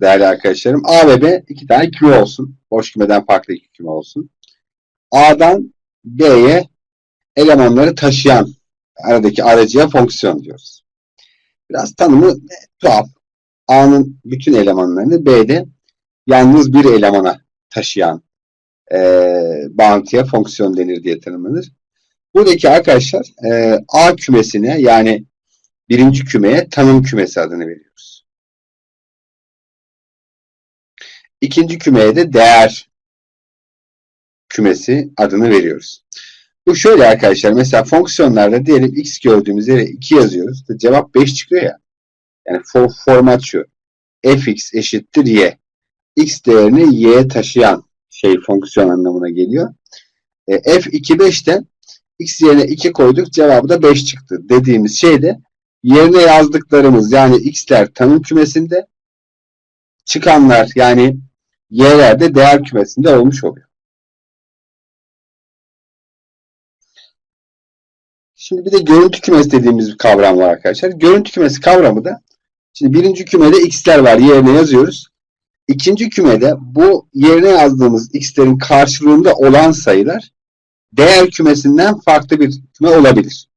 değerli arkadaşlarım. A ve B iki tane küme olsun. Boş kümeden farklı iki küme olsun. A'dan B'ye elemanları taşıyan aradaki aracıya fonksiyon diyoruz. Biraz tanımı tuhaf. A'nın bütün elemanlarını B'de yalnız bir elemana taşıyan e, bağıntıya fonksiyon denir diye tanımlanır. Buradaki arkadaşlar e, A kümesine yani birinci kümeye tanım kümesi adını veriyoruz. İkinci kümeye de değer kümesi adını veriyoruz. Bu şöyle arkadaşlar mesela fonksiyonlarda diyelim x gördüğümüz yere 2 yazıyoruz. Da cevap 5 çıkıyor ya. Yani for, format şu. fx eşittir y. x değerini y'ye taşıyan şey fonksiyon anlamına geliyor. E, f2 x yerine 2 koyduk cevabı da 5 çıktı dediğimiz şey de yerine yazdıklarımız yani x'ler tanım kümesinde çıkanlar yani y'ler de değer kümesinde olmuş oluyor. Şimdi bir de görüntü kümesi dediğimiz bir kavram var arkadaşlar. Görüntü kümesi kavramı da şimdi birinci kümede x'ler var yerine yazıyoruz. İkinci kümede bu yerine yazdığımız x'lerin karşılığında olan sayılar değer kümesinden farklı bir küme olabilir.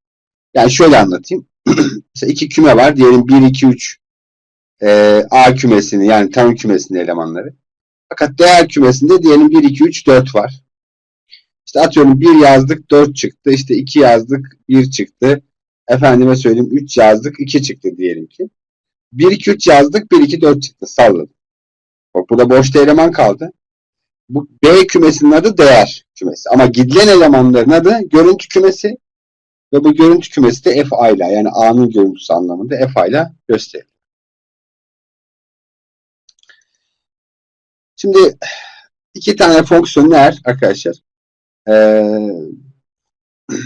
Yani şöyle anlatayım. Mesela iki küme var. Diyelim 1, 2, 3 e, A kümesini yani tanım kümesinin elemanları. Fakat değer kümesinde diyelim 1, 2, 3, 4 var. İşte atıyorum 1 yazdık 4 çıktı. İşte 2 yazdık 1 çıktı. Efendime söyleyeyim 3 yazdık 2 çıktı diyelim ki. 1, 2, 3 yazdık 1, 2, 4 çıktı. Salladım. Bak burada boşta eleman kaldı. Bu B kümesinin adı değer kümesi. Ama gidilen elemanların adı görüntü kümesi ve bu görüntü kümesi de f ile yani A'nın görüntüsü anlamında f ile gösterilir. Şimdi iki tane fonksiyon neler arkadaşlar? Ee,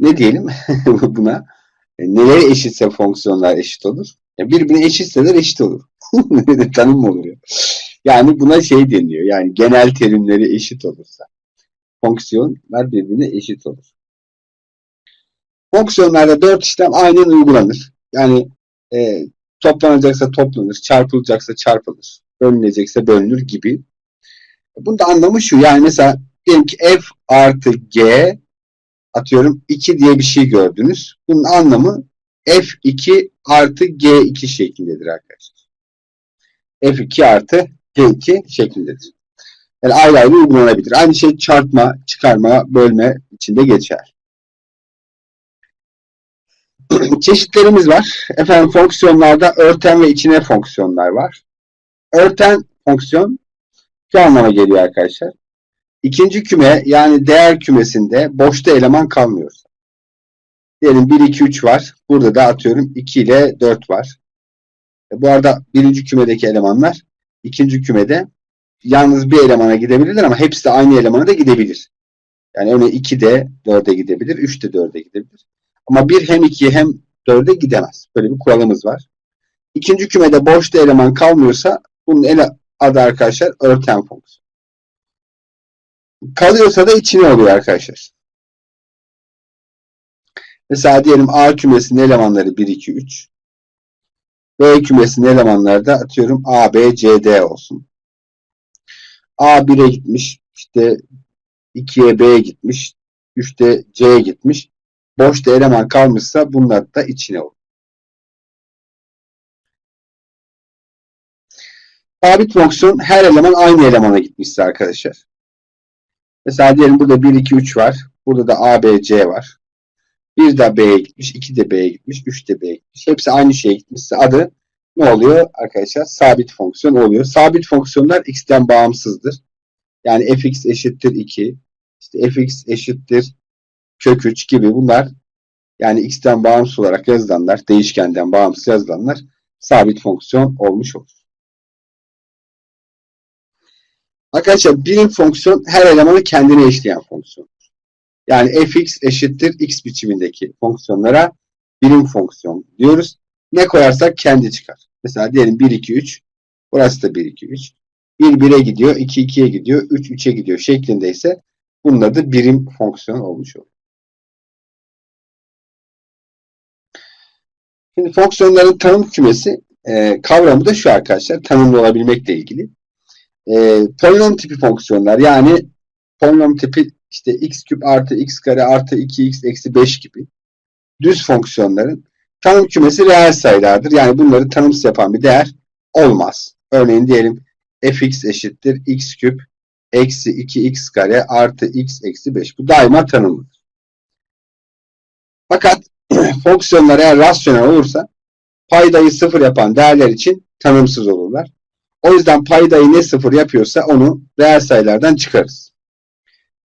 ne diyelim buna? E, nelere eşitse fonksiyonlar eşit olur. Yani birbirine eşitseler eşit olur. Tanım mı oluyor? Yani buna şey deniyor. Yani genel terimleri eşit olursa fonksiyonlar birbirine eşit olur. Fonksiyonlarda dört işlem aynen uygulanır. Yani e, toplanacaksa toplanır, çarpılacaksa çarpılır, bölünecekse bölünür gibi. Bunun da anlamı şu. Yani mesela diyelim ki f artı g atıyorum 2 diye bir şey gördünüz. Bunun anlamı f2 artı g2 şeklindedir arkadaşlar. f2 artı g2 şeklindedir. Yani ayrı ayrı uygulanabilir. Aynı şey çarpma, çıkarma, bölme içinde geçer. Çeşitlerimiz var. Efendim fonksiyonlarda örten ve içine fonksiyonlar var. Örten fonksiyon şu anlama geliyor arkadaşlar. İkinci küme yani değer kümesinde boşta eleman kalmıyor. Diyelim 1, 2, 3 var. Burada da atıyorum 2 ile 4 var. E bu arada birinci kümedeki elemanlar ikinci kümede yalnız bir elemana gidebilirler ama hepsi de aynı elemana da gidebilir. Yani örneğin 2 de 4'e gidebilir, 3 de 4'e gidebilir. Ama bir hem 2'ye hem 4'e gidemez. Böyle bir kuralımız var. İkinci kümede boşta eleman kalmıyorsa bunun ele adı arkadaşlar örten fonksiyon. Kalıyorsa da içine oluyor arkadaşlar. Mesela diyelim A kümesinin elemanları 1, 2, 3. B kümesinin elemanları da atıyorum A, B, C, D olsun. A 1'e gitmiş. işte 2'ye B'ye gitmiş. 3'te C'ye gitmiş. Boşta eleman kalmışsa bunlar da içine olur. Sabit fonksiyon her eleman aynı elemana gitmişse arkadaşlar. Mesela diyelim burada 1, 2, 3 var. Burada da A, B, C var. 1 de B'ye gitmiş, 2 de B'ye gitmiş, 3 de B'ye gitmiş. Hepsi aynı şeye gitmişse adı ne oluyor arkadaşlar? Sabit fonksiyon oluyor. Sabit fonksiyonlar x'ten bağımsızdır. Yani fx eşittir 2, işte fx eşittir kök 3 gibi bunlar yani x'ten bağımsız olarak yazılanlar, değişkenden bağımsız yazılanlar sabit fonksiyon olmuş olur. Arkadaşlar birim fonksiyon her elemanı kendine eşleyen fonksiyon. Yani fx eşittir x biçimindeki fonksiyonlara birim fonksiyon diyoruz. Ne koyarsak kendi çıkar. Mesela diyelim 1, 2, 3. Burası da 1, 2, 3. 1, 1'e gidiyor. 2, 2'ye gidiyor. 3, 3'e gidiyor şeklindeyse bunun adı birim fonksiyon olmuş olur. Şimdi fonksiyonların tanım kümesi e, kavramı da şu arkadaşlar. Tanımlı olabilmekle ilgili. E, polinom tipi fonksiyonlar yani polinom tipi işte x küp artı x kare artı 2x eksi 5 gibi düz fonksiyonların tanım kümesi reel sayılardır. Yani bunları tanımsız yapan bir değer olmaz. Örneğin diyelim fx eşittir x küp eksi 2x kare artı x eksi 5. Bu daima tanımlıdır. Fakat fonksiyonlar eğer rasyonel olursa paydayı sıfır yapan değerler için tanımsız olurlar. O yüzden paydayı ne sıfır yapıyorsa onu reel sayılardan çıkarız.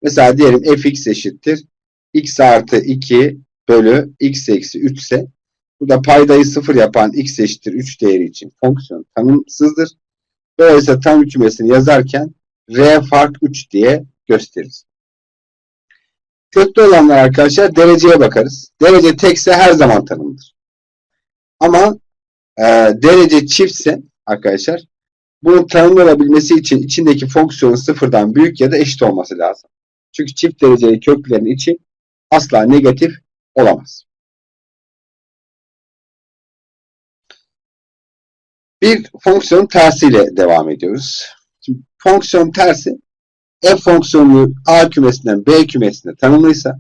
Mesela diyelim fx eşittir x artı 2 bölü x eksi 3 ise bu da paydayı sıfır yapan x eşittir 3 değeri için fonksiyon tanımsızdır. Dolayısıyla tanım kümesini yazarken r fark 3 diye gösteririz. Köklü olanlar arkadaşlar dereceye bakarız. Derece tekse her zaman tanımdır. Ama e, derece çiftse arkadaşlar bunun tanımlı olabilmesi için içindeki fonksiyonun sıfırdan büyük ya da eşit olması lazım. Çünkü çift dereceli köklerin içi asla negatif olamaz. Bir fonksiyon tersiyle devam ediyoruz. Şimdi fonksiyon tersi f fonksiyonu a kümesinden b kümesine tanımlıysa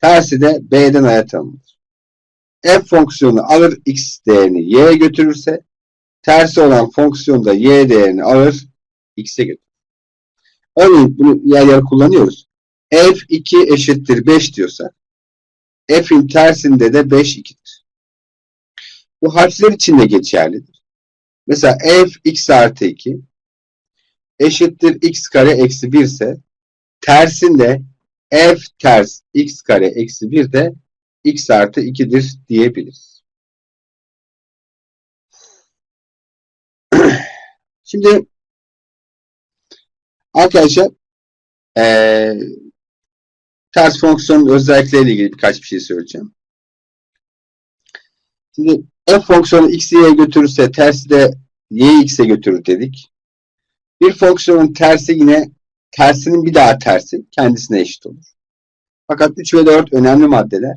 tersi de b'den a'ya tanımlıdır. f fonksiyonu alır x değerini y'ye götürürse tersi olan fonksiyon da y değerini alır x'e götürür. Örneğin bunu yer yer kullanıyoruz. f2 eşittir 5 diyorsa f'in tersinde de 5 2'dir. Bu harfler için de geçerlidir. Mesela f x artı 2 eşittir x kare eksi 1 ise tersinde f ters x kare eksi 1 de x artı 2'dir diyebiliriz. Şimdi arkadaşlar ee, ters fonksiyonun özellikleriyle ilgili birkaç bir şey söyleyeceğim. Şimdi f fonksiyonu x'i y'ye götürürse tersi de y'yi x'e götürür dedik. Bir fonksiyonun tersi yine tersinin bir daha tersi kendisine eşit olur. Fakat 3 ve 4 önemli maddeler.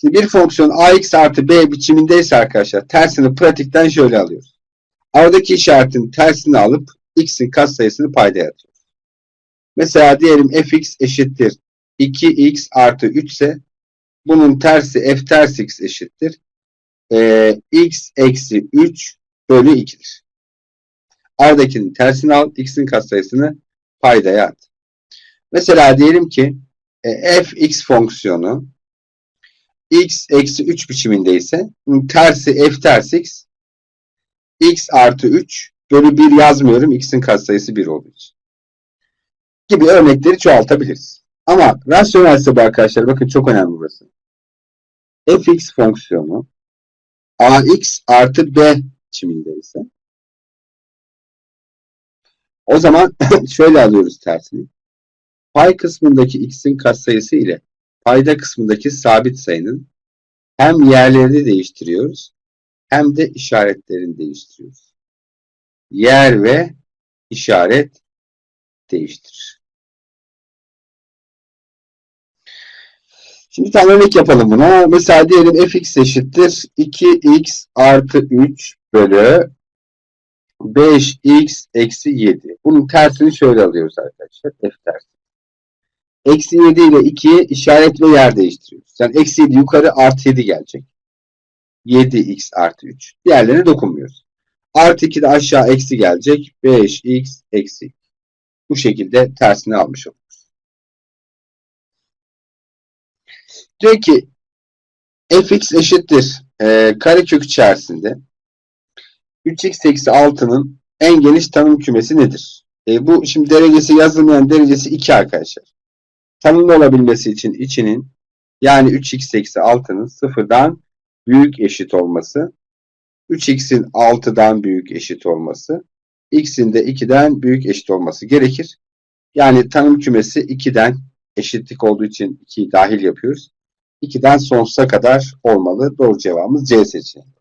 Şimdi bir fonksiyon ax artı b biçimindeyse arkadaşlar tersini pratikten şöyle alıyoruz. Aradaki işaretin tersini alıp x'in katsayısını paydaya atıyoruz. Mesela diyelim fx eşittir 2x artı 3 ise bunun tersi f ters x eşittir. Ee, x eksi 3 bölü 2'dir. A'dakinin tersini al, x'in katsayısını paydaya at. Mesela diyelim ki e, fx fonksiyonu x eksi 3 biçimindeyse bunun tersi f ters x x artı 3 bölü 1 yazmıyorum. x'in katsayısı 1 olduğu için. Gibi örnekleri çoğaltabiliriz. Ama rasyonelse bu arkadaşlar bakın çok önemli burası. fx fonksiyonu ax artı b biçimindeyse o zaman şöyle alıyoruz tersini. Pay kısmındaki x'in katsayısı ile payda kısmındaki sabit sayının hem yerlerini değiştiriyoruz hem de işaretlerini değiştiriyoruz. Yer ve işaret değiştirir. Şimdi bir tane örnek yapalım buna. Mesela diyelim fx eşittir 2x artı 3 bölü 5x eksi 7. Bunun tersini şöyle alıyoruz arkadaşlar. F tersi. Eksi 7 ile 2'ye işaret ve yer değiştiriyoruz. Yani eksi 7 yukarı artı 7 gelecek. 7x artı 3. Diğerlerine dokunmuyoruz. Artı 2 de aşağı eksi gelecek. 5x eksi. Bu şekilde tersini almış oluruz. Diyor ki fx eşittir e, karekök içerisinde 3x eksi 6'nın en geniş tanım kümesi nedir? E, bu şimdi derecesi yazılmayan derecesi 2 arkadaşlar. Tanımlı olabilmesi için içinin yani 3x eksi 6'nın sıfırdan büyük eşit olması, 3x'in 6'dan büyük eşit olması, x'in de 2'den büyük eşit olması gerekir. Yani tanım kümesi 2'den eşitlik olduğu için 2'yi dahil yapıyoruz. 2'den sonsuza kadar olmalı. Doğru cevabımız C seçeneği.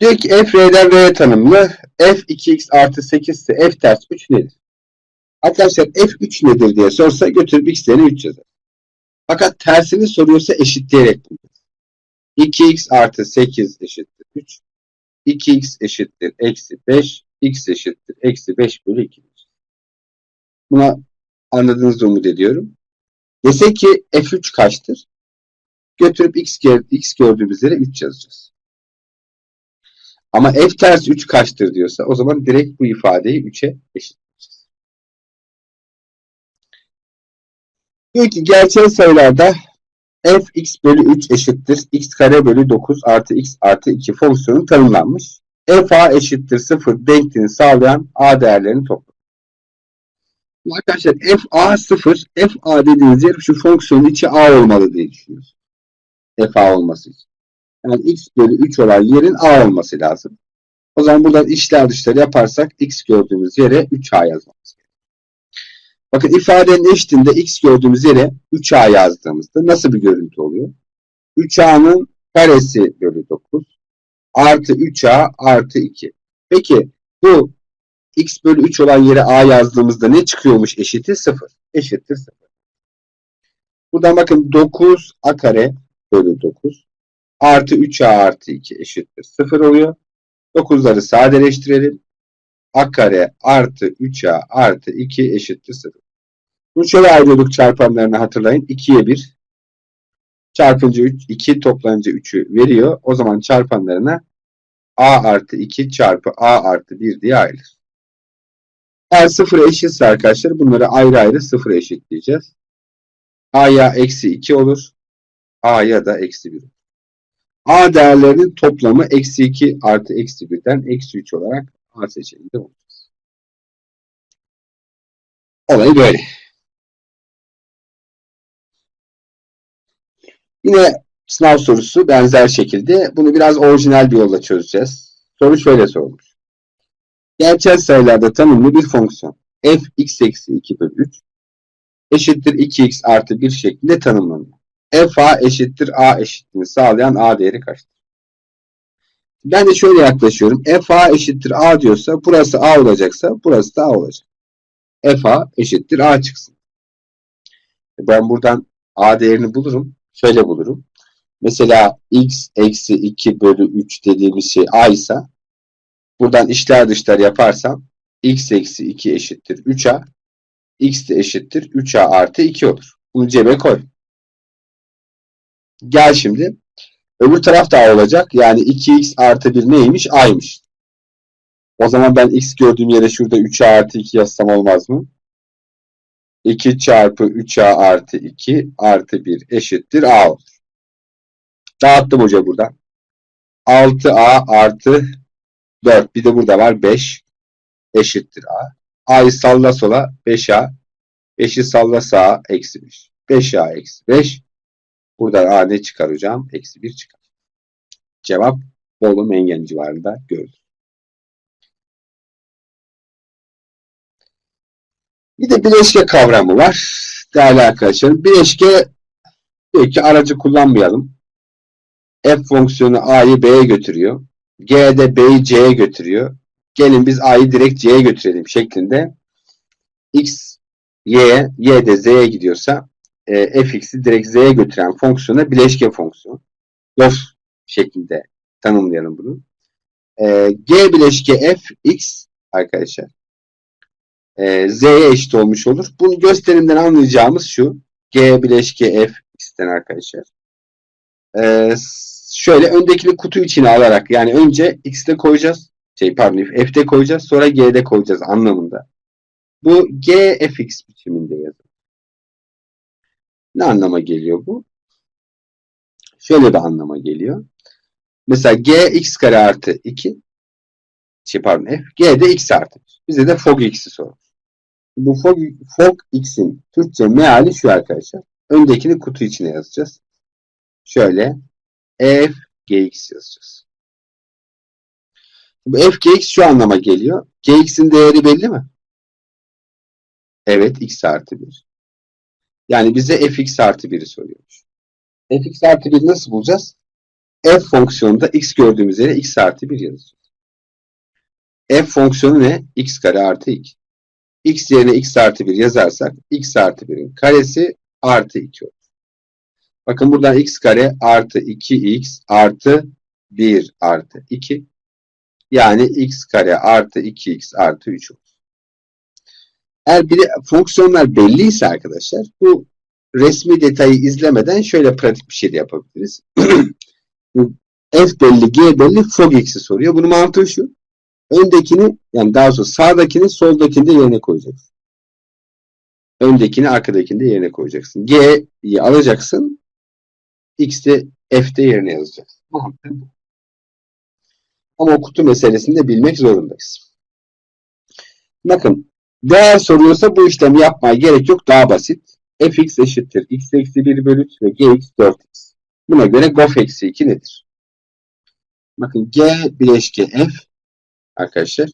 Diyor ki f r'den r'ye tanımlı. f 2x artı 8 ise f ters 3 nedir? Arkadaşlar f 3 nedir diye sorsa götürüp x yerine 3 yazar. Fakat tersini soruyorsa eşitleyerek bulacağız. 2x artı 8 eşittir 3. 2x eşittir eksi 5. x eşittir eksi 5 bölü 2. Buna anladığınızı umut ediyorum. Desek ki f3 kaçtır? Götürüp x, x gördüğümüz yere 3 yazacağız. Ama f ters 3 kaçtır diyorsa o zaman direkt bu ifadeyi 3'e eşitleyeceğiz. Diyor ki gerçel sayılarda f x bölü 3 eşittir x kare bölü 9 artı x artı 2 fonksiyonu tanımlanmış. f a eşittir 0 denkliğini sağlayan a değerlerini topla. Arkadaşlar f a 0 f a dediğiniz yer şu fonksiyonun içi a olmalı diye düşünüyoruz. f a olması için. Yani x bölü 3 olan yerin a olması lazım. O zaman buradan işler dışlar yaparsak x gördüğümüz yere 3a yazmamız gerekiyor. Bakın ifadenin eşitinde x gördüğümüz yere 3a yazdığımızda nasıl bir görüntü oluyor? 3a'nın karesi bölü 9 artı 3a artı 2. Peki bu x bölü 3 olan yere a yazdığımızda ne çıkıyormuş eşiti? 0. Eşittir 0. Buradan bakın 9 a kare bölü 9 artı 3a artı 2 eşittir 0 oluyor. 9'ları sadeleştirelim. a kare artı 3a artı 2 eşittir 0. Bunu şöyle ayrıyorduk çarpanlarını hatırlayın. 2'ye 1 çarpınca 3, 2 toplanınca 3'ü veriyor. O zaman çarpanlarına a artı 2 çarpı a artı 1 diye ayrılır. Eğer sıfıra eşitse arkadaşlar bunları ayrı ayrı sıfıra eşitleyeceğiz. a'ya eksi 2 olur. a'ya da eksi 1 olur. A değerlerinin toplamı eksi 2 artı eksi 1'den eksi 3 olarak A seçeneğinde bulacağız. Olay böyle. Yine sınav sorusu benzer şekilde. Bunu biraz orijinal bir yolla çözeceğiz. Soru şöyle sorulmuş. Gerçel sayılarda tanımlı bir fonksiyon f x eksi 2 bölü 3 eşittir 2x artı 1 şeklinde tanımlanıyor f a eşittir a eşitliğini sağlayan a değeri kaçtır? Ben de şöyle yaklaşıyorum. f a eşittir a diyorsa burası a olacaksa burası da a olacak. f a eşittir a çıksın. Ben buradan a değerini bulurum. Şöyle bulurum. Mesela x eksi 2 bölü 3 dediğimiz şey a ise buradan işler dışlar yaparsam x eksi 2 eşittir 3a x de eşittir 3a artı 2 olur. Bunu cebe koy. Gel şimdi. Öbür taraf da olacak. Yani 2x artı 1 neymiş? A'ymış. O zaman ben x gördüğüm yere şurada 3A artı 2 yazsam olmaz mı? 2 çarpı 3A artı 2 artı 1 eşittir A olur. Dağıttım hoca buradan. 6A artı 4. Bir de burada var 5 eşittir A. A'yı salla sola 5A. 5'i salla sağa eksi 5. 5A eksi 5 Buradan A ne çıkar hocam? Eksi 1 çıkar. Cevap Bolu Mengen civarında görülür. Bir de bileşke kavramı var. Değerli arkadaşlarım. Bileşke diyor ki aracı kullanmayalım. F fonksiyonu A'yı B'ye götürüyor. G de B'yi C'ye götürüyor. Gelin biz A'yı direkt C'ye götürelim şeklinde. X, Y, Y de Z'ye gidiyorsa e, fx'i direkt z'ye götüren fonksiyona bileşke fonksiyon. Lof şeklinde tanımlayalım bunu. E, g bileşke f x arkadaşlar e, z'ye eşit olmuş olur. Bunu gösterimden anlayacağımız şu. g bileşke f x'ten arkadaşlar. E, şöyle öndekini kutu içine alarak yani önce x'te koyacağız. Şey pardon f'te koyacağız sonra g'de koyacağız anlamında. Bu g fx biçiminde yazılır. Ne anlama geliyor bu? Şöyle bir anlama geliyor. Mesela g x kare artı 2 şey pardon f g de x artı 1. Bize de fog x'i sormuş. Bu fog, fog x'in Türkçe meali şu arkadaşlar. Öndekini kutu içine yazacağız. Şöyle f gx yazacağız. Bu f gx şu anlama geliyor. gx'in değeri belli mi? Evet x artı 1. Yani bize fx artı 1'i soruyormuş. fx artı 1'i nasıl bulacağız? f fonksiyonunda x gördüğümüz yere x artı 1 yazacağız. f fonksiyonu ne? x kare artı 2. x yerine x artı 1 yazarsak x artı 1'in karesi artı 2 olur. Bakın buradan x kare artı 2x artı 1 artı 2. Yani x kare artı 2x artı 3 olur. Eğer bir fonksiyonlar belliyse arkadaşlar bu resmi detayı izlemeden şöyle pratik bir şey de yapabiliriz. f belli, g belli, fog x'i soruyor. Bunun mantığı şu. Öndekini yani daha sonra sağdakini soldakini de yerine koyacaksın. Öndekini arkadakini de yerine koyacaksın. G'yi alacaksın. X'de F'de yerine yazacaksın. Ama o kutu meselesini de bilmek zorundayız. Bakın değer soruyorsa bu işlemi yapmaya gerek yok. Daha basit. fx eşittir. x eksi 1 bölü 3 ve gx 4x. Buna göre gof eksi 2 nedir? Bakın g bileşke f arkadaşlar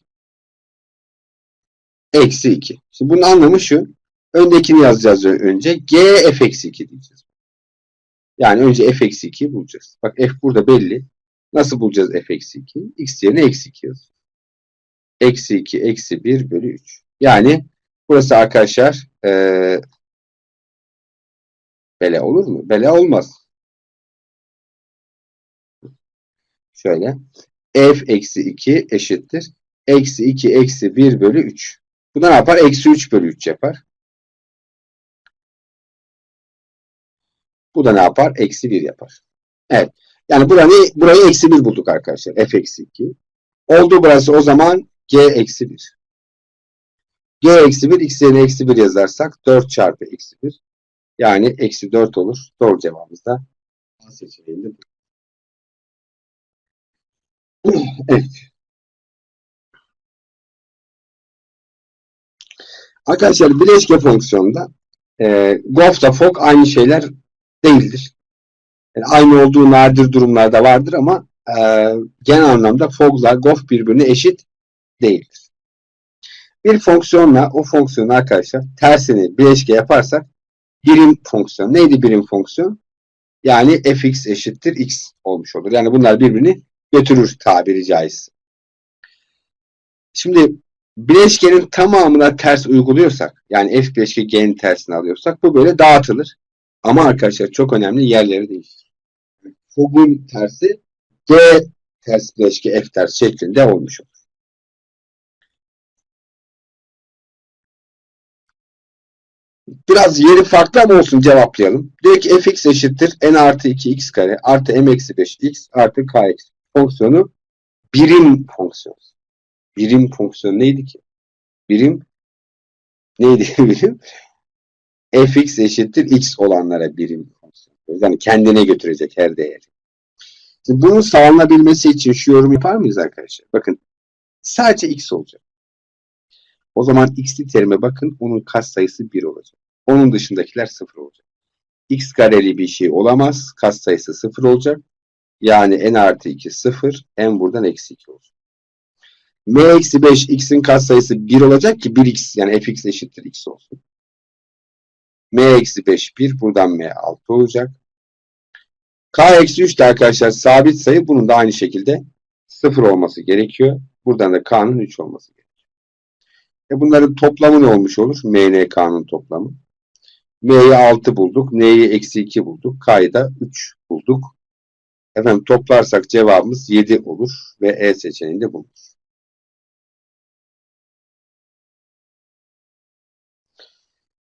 eksi 2. Şimdi bunun anlamı şu. Öndekini yazacağız önce. G f eksi 2 diyeceğiz. Yani önce f eksi 2'yi bulacağız. Bak f burada belli. Nasıl bulacağız f eksi 2? x yerine eksi 2 yazacağız. Eksi 2 eksi 1 bölü 3. Yani burası arkadaşlar ee, bele olur mu? Bele olmaz. Şöyle. F eksi 2 eşittir. Eksi 2 eksi 1 bölü 3. Bu da ne yapar? Eksi 3 bölü 3 yapar. Bu da ne yapar? Eksi 1 yapar. Evet. Yani burayı, burayı eksi 1 bulduk arkadaşlar. F eksi 2. Oldu burası o zaman G eksi 1. G eksi 1 x yerine eksi 1 yazarsak 4 çarpı eksi 1. Yani eksi 4 olur. Doğru cevabımız da seçeneğinde bu. Evet. Arkadaşlar bileşke fonksiyonda e, Goff'la Fog aynı şeyler değildir. Yani aynı olduğu nadir durumlarda vardır ama e, genel anlamda Fogg'la Goff birbirine eşit değildir. Bir fonksiyonla o fonksiyonu arkadaşlar tersini bileşke yaparsak birim fonksiyon. Neydi birim fonksiyon? Yani fx eşittir x olmuş olur. Yani bunlar birbirini götürür tabiri caizse. Şimdi bileşkenin tamamına ters uyguluyorsak yani f bileşke g'nin tersini alıyorsak bu böyle dağıtılır. Ama arkadaşlar çok önemli yerleri değişir. Fogun tersi g ters bileşke f ters şeklinde olmuş olur. Biraz yeri farklı ama olsun cevaplayalım. Diyor ki fx eşittir n artı 2 x kare artı m eksi 5 x artı kx fonksiyonu birim fonksiyon. Birim fonksiyon neydi ki? Birim neydi birim? fx eşittir x olanlara birim fonksiyon. Yani kendine götürecek her değeri. Şimdi bunun sağlanabilmesi için şu yorum yapar mıyız arkadaşlar? Bakın sadece x olacak. O zaman x'li terime bakın. Onun katsayısı 1 olacak. Onun dışındakiler 0 olacak. x kareli bir şey olamaz. Katsayısı 0 olacak. Yani n artı 2 0. n buradan eksi 2 olacak. m eksi 5 x'in katsayısı 1 olacak ki 1x yani fx eşittir x olsun. m eksi 5 1. Buradan m 6 olacak. k eksi 3 de arkadaşlar sabit sayı. Bunun da aynı şekilde 0 olması gerekiyor. Buradan da k'nın 3 olması gerekiyor. E bunların toplamı ne olmuş olur? M, N, K'nın toplamı. M'yi 6 bulduk. N'yi eksi 2 bulduk. K'yı da 3 bulduk. Efendim toplarsak cevabımız 7 olur. Ve E seçeneğinde bulunur.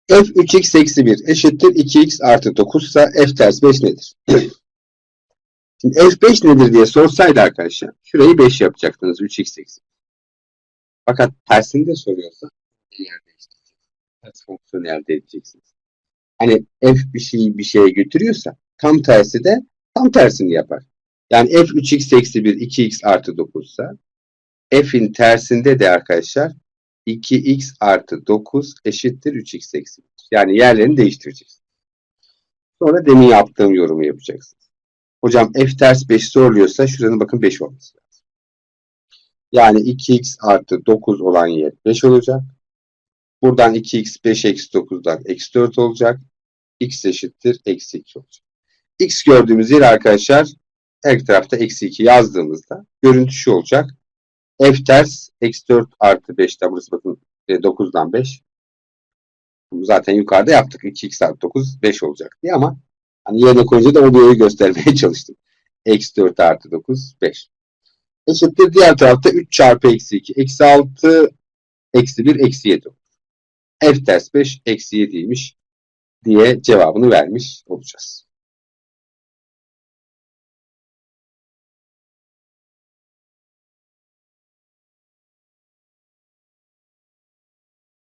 F 3x eksi 1 eşittir 2x artı 9 ise F ters 5 nedir? Şimdi F5 nedir diye sorsaydı arkadaşlar şurayı 5 yapacaktınız 3x eksi fakat tersini de soruyorsa yer. Ters fonksiyonu elde edeceksiniz. Hani f bir şeyi bir şeye götürüyorsa tam tersi de tam tersini yapar. Yani f 3x eksi 1 2x artı 9 ise f'in tersinde de arkadaşlar 2x artı 9 eşittir 3x eksi 1. Yani yerlerini değiştireceksiniz. Sonra demin yaptığım yorumu yapacaksınız. Hocam f ters 5 soruluyorsa şuranın bakın 5 olması lazım. Yani 2x artı 9 olan yer 5 olacak. Buradan 2x 5 eksi 9'dan eksi 4 olacak. x eşittir eksi 2 olacak. X gördüğümüz yer arkadaşlar her tarafta eksi 2 yazdığımızda görüntü şu olacak. f ters eksi 4 artı 5'ten burası bakın 9'dan 5. Zaten yukarıda yaptık. 2x artı 9 5 olacak diye ama Hani yerine koyunca da oluyor'yu göstermeye çalıştım. Eksi 4 artı 9 5. Eşittir diğer tarafta 3 çarpı eksi 2. Eksi 6 eksi 1 eksi 7. F ters 5 eksi 7'ymiş diye cevabını vermiş olacağız.